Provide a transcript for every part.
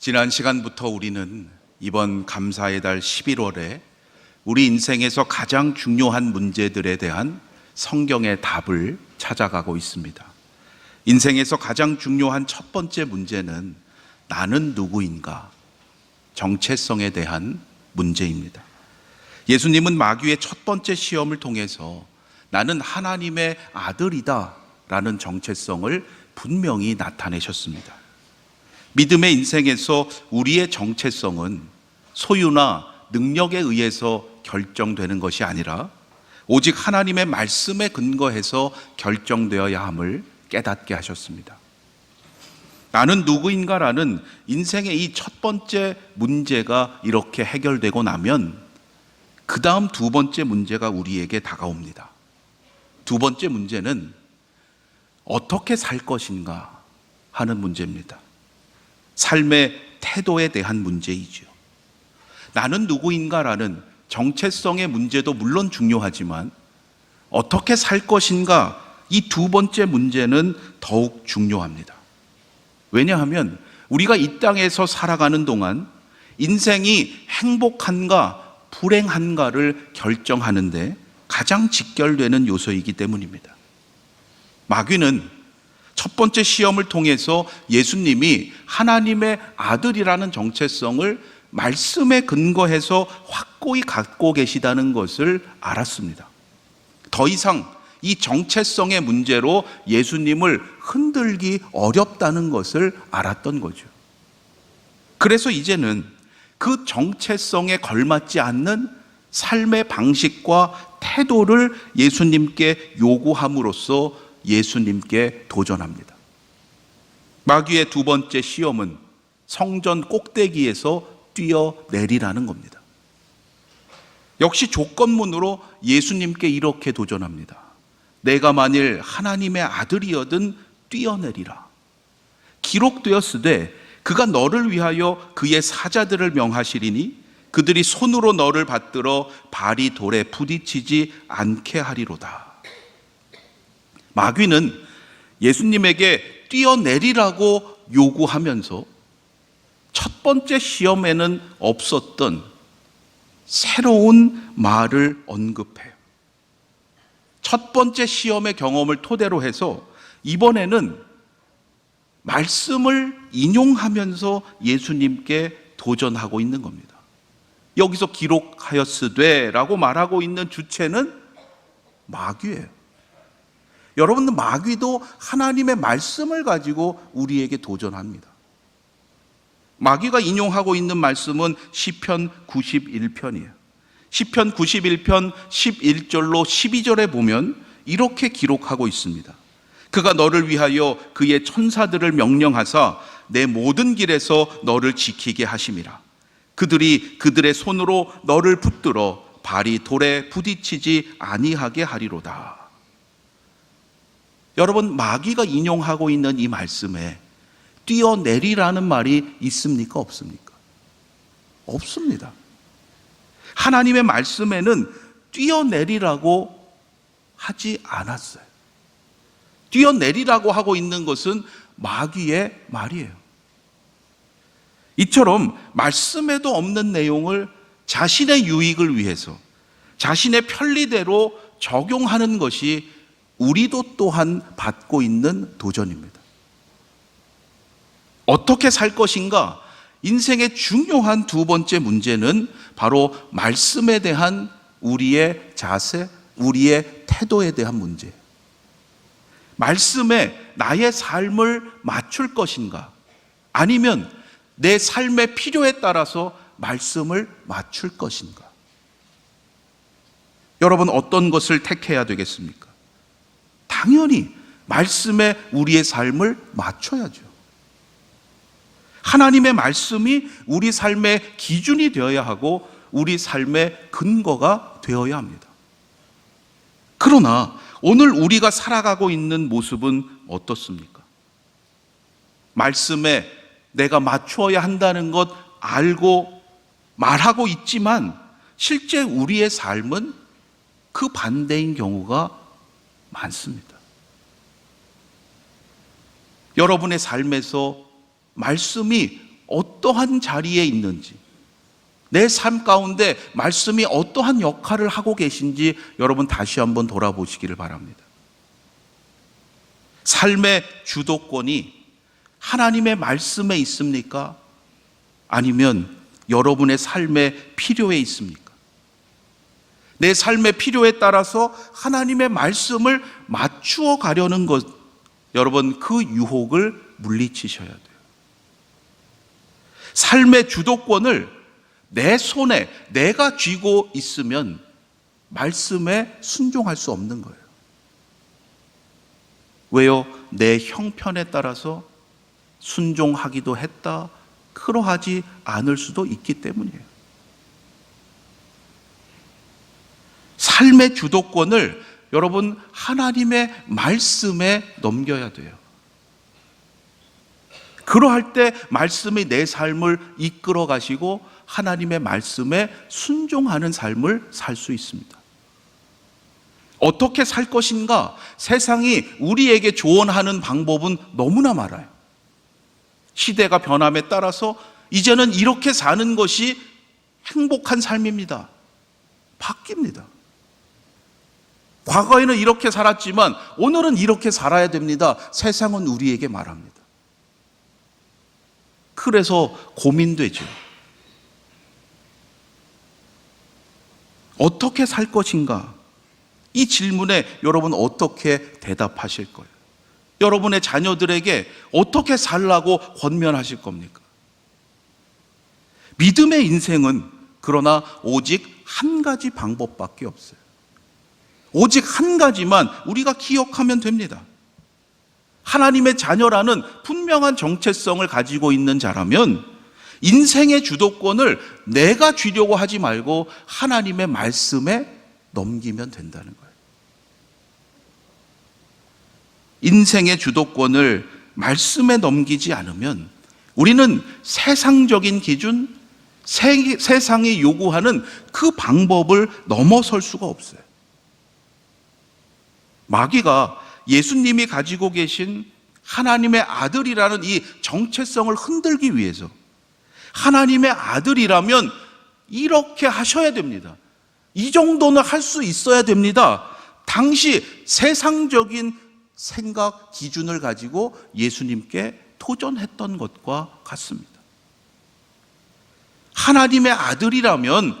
지난 시간부터 우리는 이번 감사의 달 11월에 우리 인생에서 가장 중요한 문제들에 대한 성경의 답을 찾아가고 있습니다. 인생에서 가장 중요한 첫 번째 문제는 나는 누구인가? 정체성에 대한 문제입니다. 예수님은 마귀의 첫 번째 시험을 통해서 나는 하나님의 아들이다 라는 정체성을 분명히 나타내셨습니다. 믿음의 인생에서 우리의 정체성은 소유나 능력에 의해서 결정되는 것이 아니라 오직 하나님의 말씀에 근거해서 결정되어야 함을 깨닫게 하셨습니다. 나는 누구인가라는 인생의 이 첫 번째 문제가 이렇게 해결되고 나면 그 다음 두 번째 문제가 우리에게 다가옵니다. 두 번째 문제는 어떻게 살 것인가 하는 문제입니다. 삶의 태도에 대한 문제이죠. 나는 누구인가라는 정체성의 문제도 물론 중요하지만 어떻게 살 것인가 이 두 번째 문제는 더욱 중요합니다. 왜냐하면 우리가 이 땅에서 살아가는 동안 인생이 행복한가 불행한가를 결정하는데 가장 직결되는 요소이기 때문입니다. 마귀는 첫 번째 시험을 통해서 예수님이 하나님의 아들이라는 정체성을 말씀에 근거해서 확고히 갖고 계시다는 것을 알았습니다. 더 이상 이 정체성의 문제로 예수님을 흔들기 어렵다는 것을 알았던 거죠. 그래서 이제는 그 정체성에 걸맞지 않는 삶의 방식과 태도를 예수님께 요구함으로써 예수님께 도전합니다. 마귀의 두 번째 시험은 성전 꼭대기에서 뛰어내리라는 겁니다. 역시 조건문으로 예수님께 이렇게 도전합니다. 내가 만일 하나님의 아들이어든 뛰어내리라. 기록되었으되 그가 너를 위하여 그의 사자들을 명하시리니 그들이 손으로 너를 받들어 발이 돌에 부딪히지 않게 하리로다. 마귀는 예수님에게 뛰어내리라고 요구하면서 첫 번째 시험에는 없었던 새로운 말을 언급해요. 첫 번째 시험의 경험을 토대로 해서 이번에는 말씀을 인용하면서 예수님께 도전하고 있는 겁니다. 여기서 기록하였으되 라고 말하고 있는 주체는 마귀예요. 여러분 마귀도 하나님의 말씀을 가지고 우리에게 도전합니다. 마귀가 인용하고 있는 말씀은 시편 91편이에요. 시편 91편 11절로 12절에 보면 이렇게 기록하고 있습니다. 그가 너를 위하여 그의 천사들을 명령하사 내 모든 길에서 너를 지키게 하심이라. 그들이 그들의 손으로 너를 붙들어 발이 돌에 부딪히지 아니하게 하리로다. 여러분 마귀가 인용하고 있는 이 말씀에 뛰어내리라는 말이 있습니까 없습니까? 없습니다. 하나님의 말씀에는 뛰어내리라고 하지 않았어요. 뛰어내리라고 하고 있는 것은 마귀의 말이에요. 이처럼 말씀에도 없는 내용을 자신의 유익을 위해서 자신의 편리대로 적용하는 것이 우리도 또한 받고 있는 도전입니다. 어떻게 살 것인가? 인생의 중요한 두 번째 문제는 바로 말씀에 대한 우리의 자세, 우리의 태도에 대한 문제. 말씀에 나의 삶을 맞출 것인가? 아니면 내 삶의 필요에 따라서 말씀을 맞출 것인가? 여러분 어떤 것을 택해야 되겠습니까? 당연히 말씀에 우리의 삶을 맞춰야죠. 하나님의 말씀이 우리 삶의 기준이 되어야 하고 우리 삶의 근거가 되어야 합니다. 그러나 오늘 우리가 살아가고 있는 모습은 어떻습니까? 말씀에 내가 맞추어야 한다는 것 알고 말하고 있지만 실제 우리의 삶은 그 반대인 경우가 많습니다. 여러분의 삶에서 말씀이 어떠한 자리에 있는지, 내 삶 가운데 말씀이 어떠한 역할을 하고 계신지 여러분 다시 한번 돌아보시기를 바랍니다. 삶의 주도권이 하나님의 말씀에 있습니까? 아니면 여러분의 삶의 필요에 있습니까? 내 삶의 필요에 따라서 하나님의 말씀을 맞추어 가려는 것, 여러분 그 유혹을 물리치셔야 돼요. 삶의 주도권을 내 손에 내가 쥐고 있으면 말씀에 순종할 수 없는 거예요. 왜요? 내 형편에 따라서 순종하기도 했다, 그러하지 않을 수도 있기 때문이에요. 삶의 주도권을 여러분 하나님의 말씀에 넘겨야 돼요. 그러할 때 말씀이 내 삶을 이끌어 가시고 하나님의 말씀에 순종하는 삶을 살 수 있습니다. 어떻게 살 것인가? 세상이 우리에게 조언하는 방법은 너무나 많아요. 시대가 변함에 따라서 이제는 이렇게 사는 것이 행복한 삶입니다. 바뀝니다. 과거에는 이렇게 살았지만 오늘은 이렇게 살아야 됩니다. 세상은 우리에게 말합니다. 그래서 고민되죠. 어떻게 살 것인가? 이 질문에 여러분 어떻게 대답하실 거예요? 여러분의 자녀들에게 어떻게 살라고 권면하실 겁니까? 믿음의 인생은 그러나 오직 한 가지 방법밖에 없어요. 오직 한 가지만 우리가 기억하면 됩니다. 하나님의 자녀라는 분명한 정체성을 가지고 있는 자라면 인생의 주도권을 내가 쥐려고 하지 말고 하나님의 말씀에 넘기면 된다는 거예요. 인생의 주도권을 말씀에 넘기지 않으면 우리는 세상적인 기준, 세, 세상이 요구하는 그 방법을 넘어설 수가 없어요. 마귀가 예수님이 가지고 계신 하나님의 아들이라는 이 정체성을 흔들기 위해서 하나님의 아들이라면 이렇게 하셔야 됩니다. 이 정도는 할 수 있어야 됩니다. 당시 세상적인 생각 기준을 가지고 예수님께 도전했던 것과 같습니다. 하나님의 아들이라면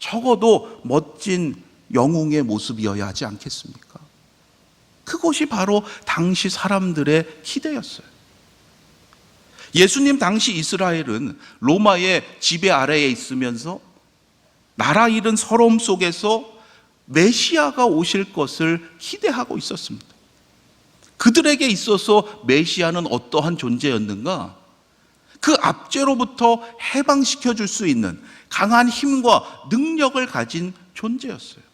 적어도 멋진 영웅의 모습이어야 하지 않겠습니까? 그것이 바로 당시 사람들의 기대였어요. 예수님 당시 이스라엘은 로마의 지배 아래에 있으면서 나라 잃은 서러움 속에서 메시아가 오실 것을 기대하고 있었습니다. 그들에게 있어서 메시아는 어떠한 존재였는가? 그 압제로부터 해방시켜 줄 수 있는 강한 힘과 능력을 가진 존재였어요.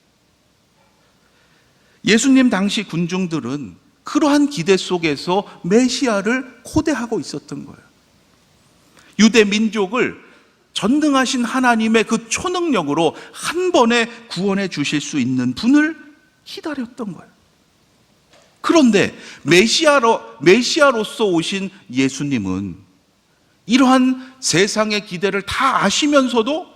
예수님 당시 군중들은 그러한 기대 속에서 메시아를 고대하고 있었던 거예요. 유대 민족을 전능하신 하나님의 그 초능력으로 한 번에 구원해 주실 수 있는 분을 기다렸던 거예요. 그런데 메시아로 메시아로서 오신 예수님은 이러한 세상의 기대를 다 아시면서도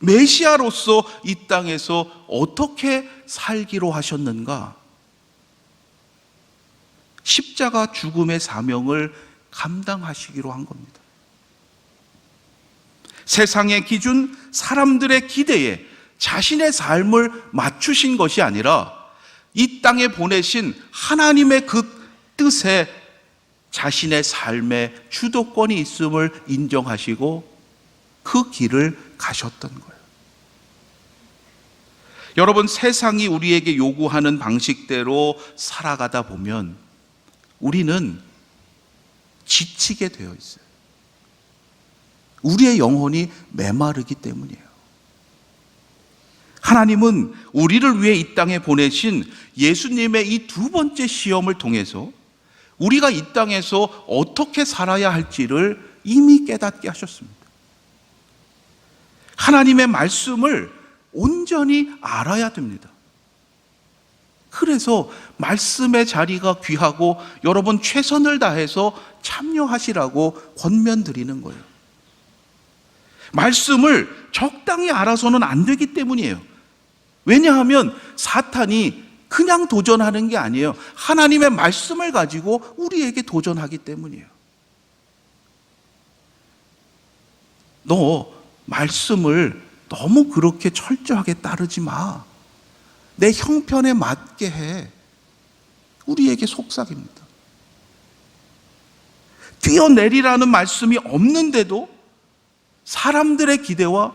메시아로서 이 땅에서 어떻게 살기로 하셨는가? 십자가 죽음의 사명을 감당하시기로 한 겁니다. 세상의 기준, 사람들의 기대에 자신의 삶을 맞추신 것이 아니라 이 땅에 보내신 하나님의 그 뜻에 자신의 삶의 주도권이 있음을 인정하시고 그 길을 가셨던 거예요. 여러분, 세상이 우리에게 요구하는 방식대로 살아가다 보면 우리는 지치게 되어 있어요. 우리의 영혼이 메마르기 때문이에요. 하나님은 우리를 위해 이 땅에 보내신 예수님의 이 두 번째 시험을 통해서 우리가 이 땅에서 어떻게 살아야 할지를 이미 깨닫게 하셨습니다. 하나님의 말씀을 온전히 알아야 됩니다. 그래서 말씀의 자리가 귀하고 여러분 최선을 다해서 참여하시라고 권면 드리는 거예요. 말씀을 적당히 알아서는 안 되기 때문이에요. 왜냐하면 사탄이 그냥 도전하는 게 아니에요. 하나님의 말씀을 가지고 우리에게 도전하기 때문이에요. 너 말씀을 너무 그렇게 철저하게 따르지 마. 내 형편에 맞게 해. 우리에게 속삭입니다. 뛰어내리라는 말씀이 없는데도 사람들의 기대와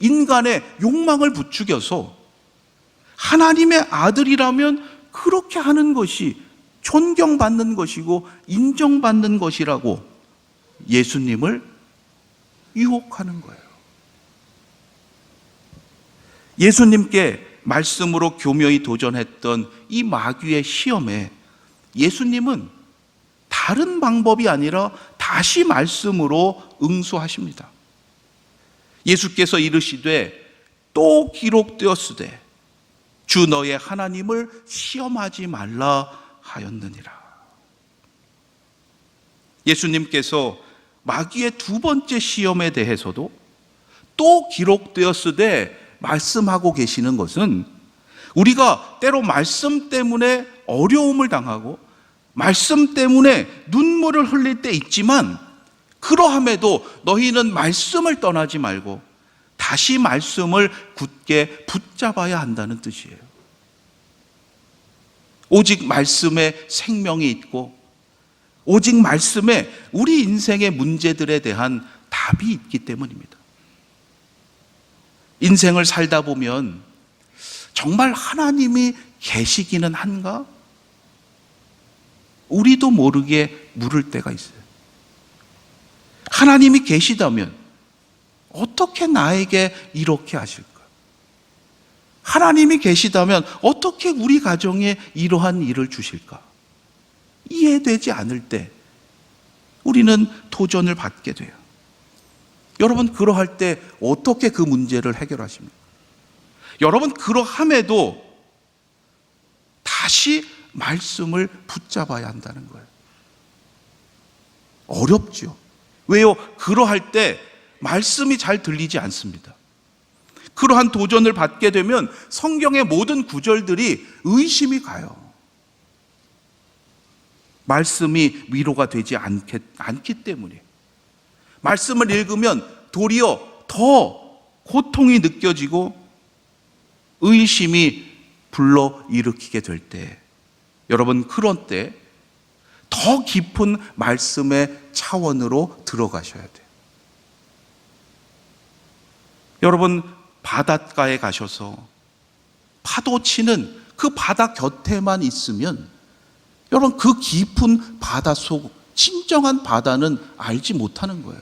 인간의 욕망을 부추겨서 하나님의 아들이라면 그렇게 하는 것이 존경받는 것이고 인정받는 것이라고 예수님을 유혹하는 거예요. 예수님께 말씀으로 교묘히 도전했던 이 마귀의 시험에 예수님은 다른 방법이 아니라 다시 말씀으로 응수하십니다. 예수께서 이르시되 또 기록되었으되 주 너의 하나님을 시험하지 말라 하였느니라. 예수님께서 마귀의 두 번째 시험에 대해서도 또 기록되었으되 말씀하고 계시는 것은 우리가 때로 말씀 때문에 어려움을 당하고 말씀 때문에 눈물을 흘릴 때 있지만 그러함에도 너희는 말씀을 떠나지 말고 다시 말씀을 굳게 붙잡아야 한다는 뜻이에요. 오직 말씀에 생명이 있고 오직 말씀에 우리 인생의 문제들에 대한 답이 있기 때문입니다. 인생을 살다 보면 정말 하나님이 계시기는 한가? 우리도 모르게 물을 때가 있어요. 하나님이 계시다면 어떻게 나에게 이렇게 하실까? 하나님이 계시다면 어떻게 우리 가정에 이러한 일을 주실까? 이해되지 않을 때 우리는 도전을 받게 돼요. 여러분, 그러할 때 어떻게 그 문제를 해결하십니까? 여러분, 그러함에도 다시 말씀을 붙잡아야 한다는 거예요. 어렵죠. 왜요? 그러할 때 말씀이 잘 들리지 않습니다. 그러한 도전을 받게 되면 성경의 모든 구절들이 의심이 가요. 말씀이 위로가 되지 않기, 때문에. 말씀을 읽으면 도리어 더 고통이 느껴지고 의심이 불러 일으키게 될 때, 여러분, 그런 때 더 깊은 말씀의 차원으로 들어가셔야 돼요. 여러분, 바닷가에 가셔서 파도 치는 그 바다 곁에만 있으면 여러분, 그 깊은 바다 속, 진정한 바다는 알지 못하는 거예요.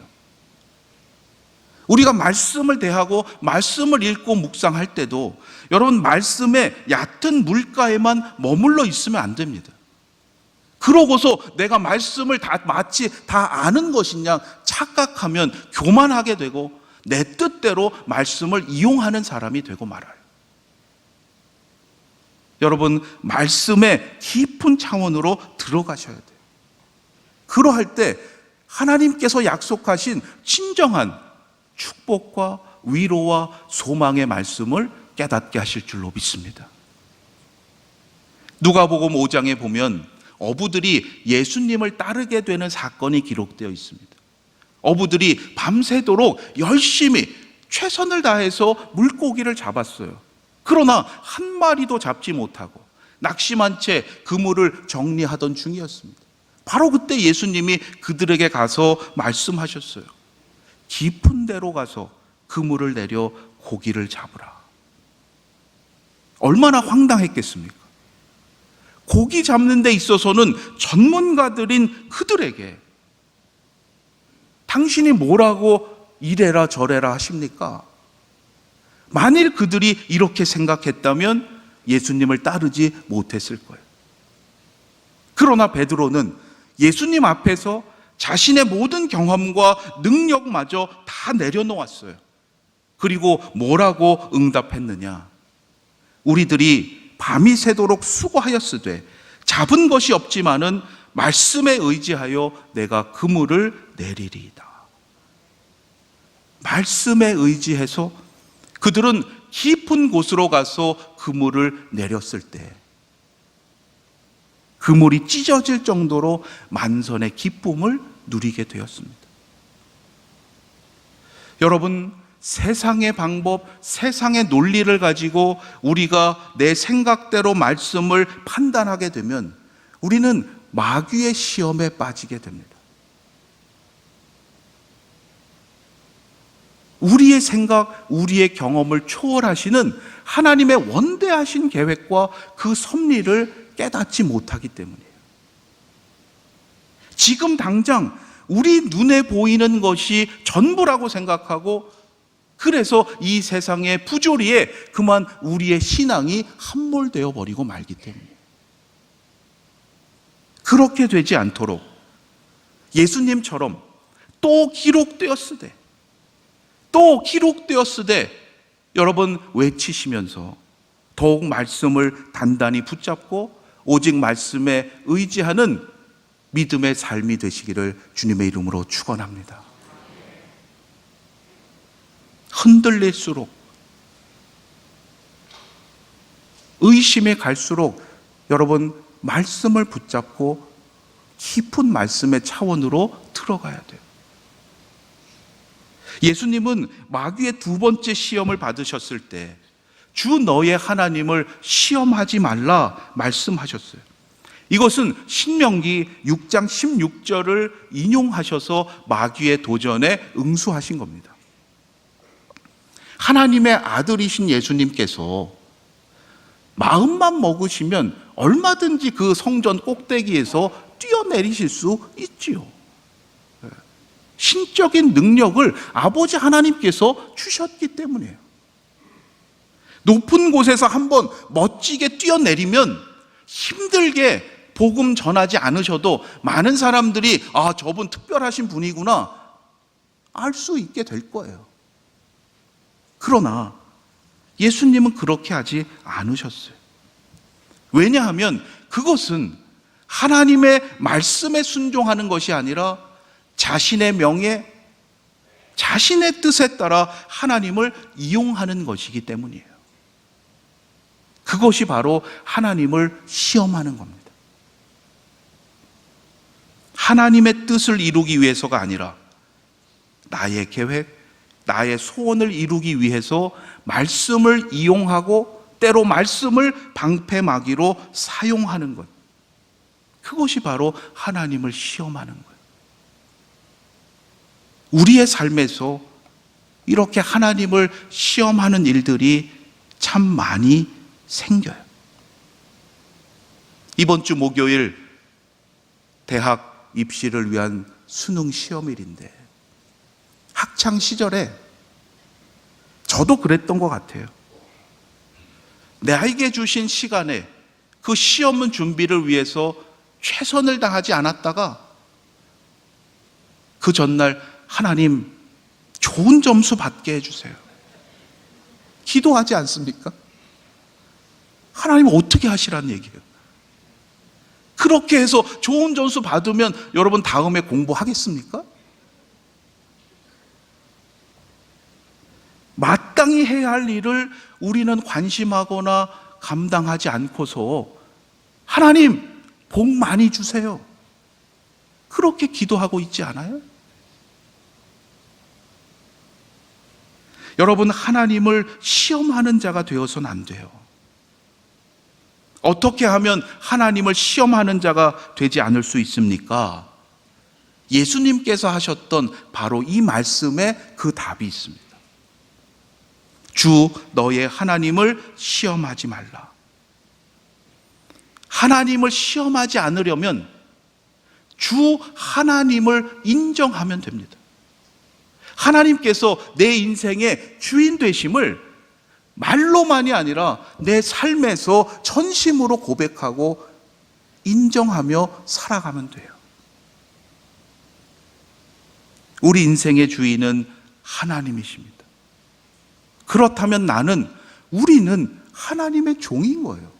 우리가 말씀을 대하고 말씀을 읽고 묵상할 때도 여러분 말씀의 얕은 물가에만 머물러 있으면 안 됩니다. 그러고서 내가 말씀을 다 마치 다 아는 것이냐 착각하면 교만하게 되고 내 뜻대로 말씀을 이용하는 사람이 되고 말아요. 여러분 말씀의 깊은 차원으로 들어가셔야 돼요. 그러할 때 하나님께서 약속하신 진정한 축복과 위로와 소망의 말씀을 깨닫게 하실 줄로 믿습니다. 누가복음 5장에 보면 어부들이 예수님을 따르게 되는 사건이 기록되어 있습니다. 어부들이 밤새도록 열심히 최선을 다해서 물고기를 잡았어요. 그러나 한 마리도 잡지 못하고 낙심한 채 그물을 정리하던 중이었습니다. 바로 그때 예수님이 그들에게 가서 말씀하셨어요. 깊은 데로 가서 그물을 내려 고기를 잡으라. 얼마나 황당했겠습니까? 고기 잡는 데 있어서는 전문가들인 그들에게 당신이 뭐라고 이래라 저래라 하십니까? 만일 그들이 이렇게 생각했다면 예수님을 따르지 못했을 거예요. 그러나 베드로는 예수님 앞에서 자신의 모든 경험과 능력마저 다 내려놓았어요. 그리고 뭐라고 응답했느냐? 우리들이 밤이 새도록 수고하였으되 잡은 것이 없지만은 말씀에 의지하여 내가 그물을 내리리이다. 말씀에 의지해서 그들은 깊은 곳으로 가서 그물을 내렸을 때 그물이 찢어질 정도로 만선의 기쁨을 누리게 되었습니다. 여러분, 세상의 방법, 세상의 논리를 가지고 우리가 내 생각대로 말씀을 판단하게 되면 우리는 마귀의 시험에 빠지게 됩니다. 우리의 생각, 우리의 경험을 초월하시는 하나님의 원대하신 계획과 그 섭리를 깨닫지 못하기 때문이에요. 지금 당장 우리 눈에 보이는 것이 전부라고 생각하고 그래서 이 세상의 부조리에 그만 우리의 신앙이 함몰되어 버리고 말기 때문이에요. 그렇게 되지 않도록 예수님처럼 또 기록되었으되 또 기록되었으되 여러분 외치시면서 더욱 말씀을 단단히 붙잡고 오직 말씀에 의지하는 믿음의 삶이 되시기를 주님의 이름으로 축원합니다. 흔들릴수록 의심에 갈수록 여러분 말씀을 붙잡고 깊은 말씀의 차원으로 들어가야 돼요. 예수님은 마귀의 두 번째 시험을 받으셨을 때 주 너의 하나님을 시험하지 말라 말씀하셨어요. 이것은 신명기 6장 16절을 인용하셔서 마귀의 도전에 응수하신 겁니다. 하나님의 아들이신 예수님께서 마음만 먹으시면 얼마든지 그 성전 꼭대기에서 뛰어내리실 수 있지요. 신적인 능력을 아버지 하나님께서 주셨기 때문이에요. 높은 곳에서 한번 멋지게 뛰어내리면 힘들게 복음 전하지 않으셔도 많은 사람들이 아, 저분 특별하신 분이구나 알 수 있게 될 거예요. 그러나 예수님은 그렇게 하지 않으셨어요. 왜냐하면 그것은 하나님의 말씀에 순종하는 것이 아니라 자신의 명예, 자신의 뜻에 따라 하나님을 이용하는 것이기 때문이에요. 그것이 바로 하나님을 시험하는 겁니다. 하나님의 뜻을 이루기 위해서가 아니라 나의 계획, 나의 소원을 이루기 위해서 말씀을 이용하고 때로 말씀을 방패막이로 사용하는 것. 그것이 바로 하나님을 시험하는 거예요. 우리의 삶에서 이렇게 하나님을 시험하는 일들이 참 많이 생겨요. 이번 주 목요일 대학 입시를 위한 수능 시험일인데 학창 시절에 저도 그랬던 것 같아요. 나에게 주신 시간에 그 시험 준비를 위해서 최선을 다하지 않았다가 그 전날 하나님 좋은 점수 받게 해주세요. 기도하지 않습니까? 하나님 어떻게 하시라는 얘기예요. 그렇게 해서 좋은 점수 받으면 여러분 다음에 공부하겠습니까? 마땅히 해야 할 일을 우리는 관심하거나 감당하지 않고서 하나님 복 많이 주세요. 그렇게 기도하고 있지 않아요? 여러분 하나님을 시험하는 자가 되어서는 안 돼요. 어떻게 하면 하나님을 시험하는 자가 되지 않을 수 있습니까? 예수님께서 하셨던 바로 이 말씀에 그 답이 있습니다. 주 너의 하나님을 시험하지 말라. 하나님을 시험하지 않으려면 주 하나님을 인정하면 됩니다. 하나님께서 내 인생의 주인 되심을 말로만이 아니라 내 삶에서 전심으로 고백하고 인정하며 살아가면 돼요. 우리 인생의 주인은 하나님이십니다. 그렇다면 나는, 우리는 하나님의 종인 거예요.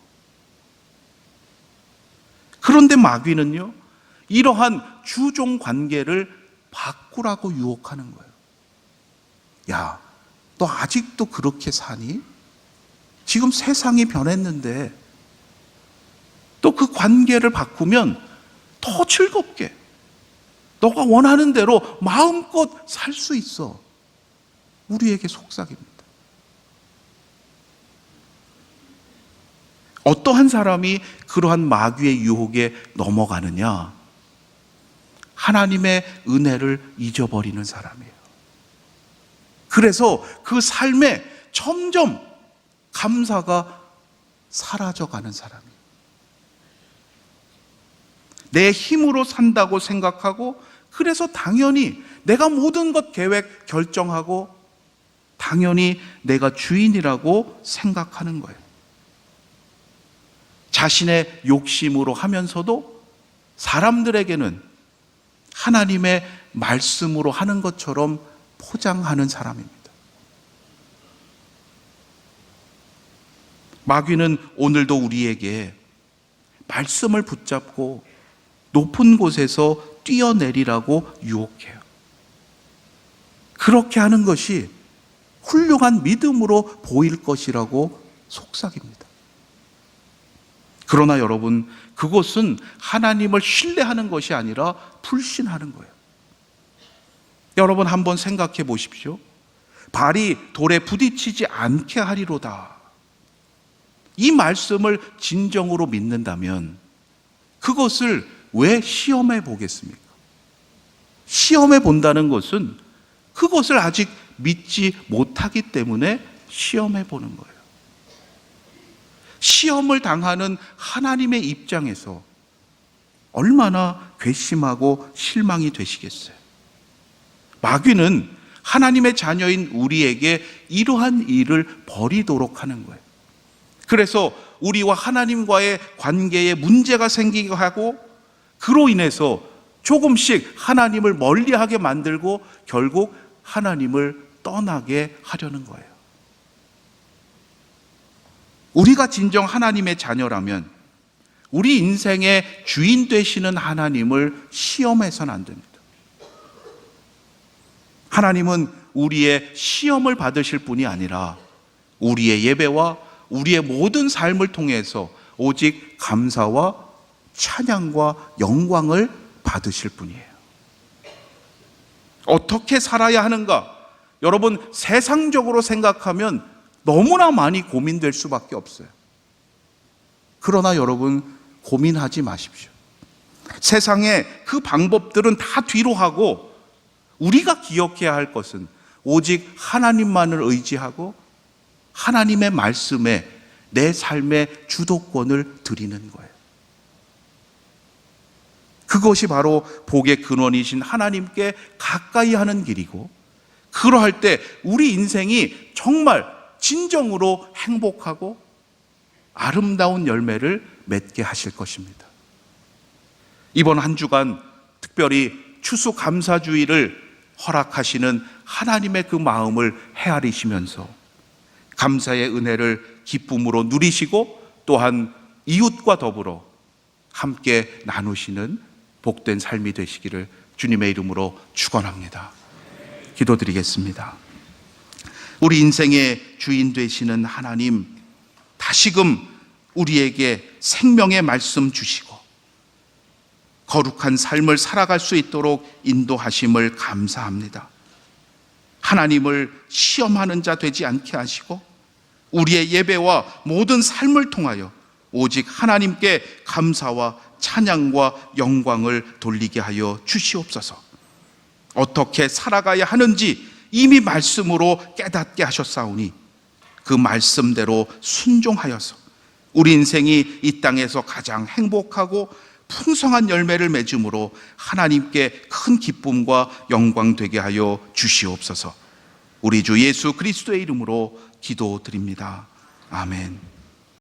그런데 마귀는요, 이러한 주종 관계를 바꾸라고 유혹하는 거예요. 야, 너 아직도 그렇게 사니? 지금 세상이 변했는데, 또 그 관계를 바꾸면 더 즐겁게, 너가 원하는 대로 마음껏 살 수 있어. 우리에게 속삭입니다. 어떠한 사람이 그러한 마귀의 유혹에 넘어가느냐? 하나님의 은혜를 잊어버리는 사람이에요. 그래서 그 삶에 점점 감사가 사라져가는 사람이에요. 내 힘으로 산다고 생각하고, 그래서 당연히 내가 모든 것 계획 결정하고, 당연히 내가 주인이라고 생각하는 거예요. 자신의 욕심으로 하면서도 사람들에게는 하나님의 말씀으로 하는 것처럼 포장하는 사람입니다. 마귀는 오늘도 우리에게 말씀을 붙잡고 높은 곳에서 뛰어내리라고 유혹해요. 그렇게 하는 것이 훌륭한 믿음으로 보일 것이라고 속삭입니다. 그러나 여러분, 그것은 하나님을 신뢰하는 것이 아니라 불신하는 거예요. 여러분 한번 생각해 보십시오. 발이 돌에 부딪히지 않게 하리로다. 이 말씀을 진정으로 믿는다면 그것을 왜 시험해 보겠습니까? 시험해 본다는 것은 그것을 아직 믿지 못하기 때문에 시험해 보는 거예요. 시험을 당하는 하나님의 입장에서 얼마나 괘씸하고 실망이 되시겠어요? 마귀는 하나님의 자녀인 우리에게 이러한 일을 벌이도록 하는 거예요. 그래서 우리와 하나님과의 관계에 문제가 생기게 하고 그로 인해서 조금씩 하나님을 멀리하게 만들고 결국 하나님을 떠나게 하려는 거예요. 우리가 진정 하나님의 자녀라면 우리 인생의 주인 되시는 하나님을 시험해서는 안 됩니다. 하나님은 우리의 시험을 받으실 분이 아니라 우리의 예배와 우리의 모든 삶을 통해서 오직 감사와 찬양과 영광을 받으실 분이에요. 어떻게 살아야 하는가? 여러분, 세상적으로 생각하면 너무나 많이 고민될 수밖에 없어요. 그러나 여러분, 고민하지 마십시오. 세상에 그 방법들은 다 뒤로 하고 우리가 기억해야 할 것은 오직 하나님만을 의지하고 하나님의 말씀에 내 삶의 주도권을 드리는 거예요. 그것이 바로 복의 근원이신 하나님께 가까이 하는 길이고, 그러할 때 우리 인생이 정말 진정으로 행복하고 아름다운 열매를 맺게 하실 것입니다. 이번 한 주간 특별히 추수 감사주의를 허락하시는 하나님의 그 마음을 헤아리시면서 감사의 은혜를 기쁨으로 누리시고 또한 이웃과 더불어 함께 나누시는 복된 삶이 되시기를 주님의 이름으로 축원합니다. 기도드리겠습니다. 우리 인생의 주인 되시는 하나님 다시금 우리에게 생명의 말씀 주시고 거룩한 삶을 살아갈 수 있도록 인도하심을 감사합니다. 하나님을 시험하는 자 되지 않게 하시고 우리의 예배와 모든 삶을 통하여 오직 하나님께 감사와 찬양과 영광을 돌리게 하여 주시옵소서. 어떻게 살아가야 하는지 이미 말씀으로 깨닫게 하셨사오니 그 말씀대로 순종하여서 우리 인생이 이 땅에서 가장 행복하고 풍성한 열매를 맺음으로 하나님께 큰 기쁨과 영광 되게 하여 주시옵소서. 우리 주 예수 그리스도의 이름으로 기도드립니다. 아멘.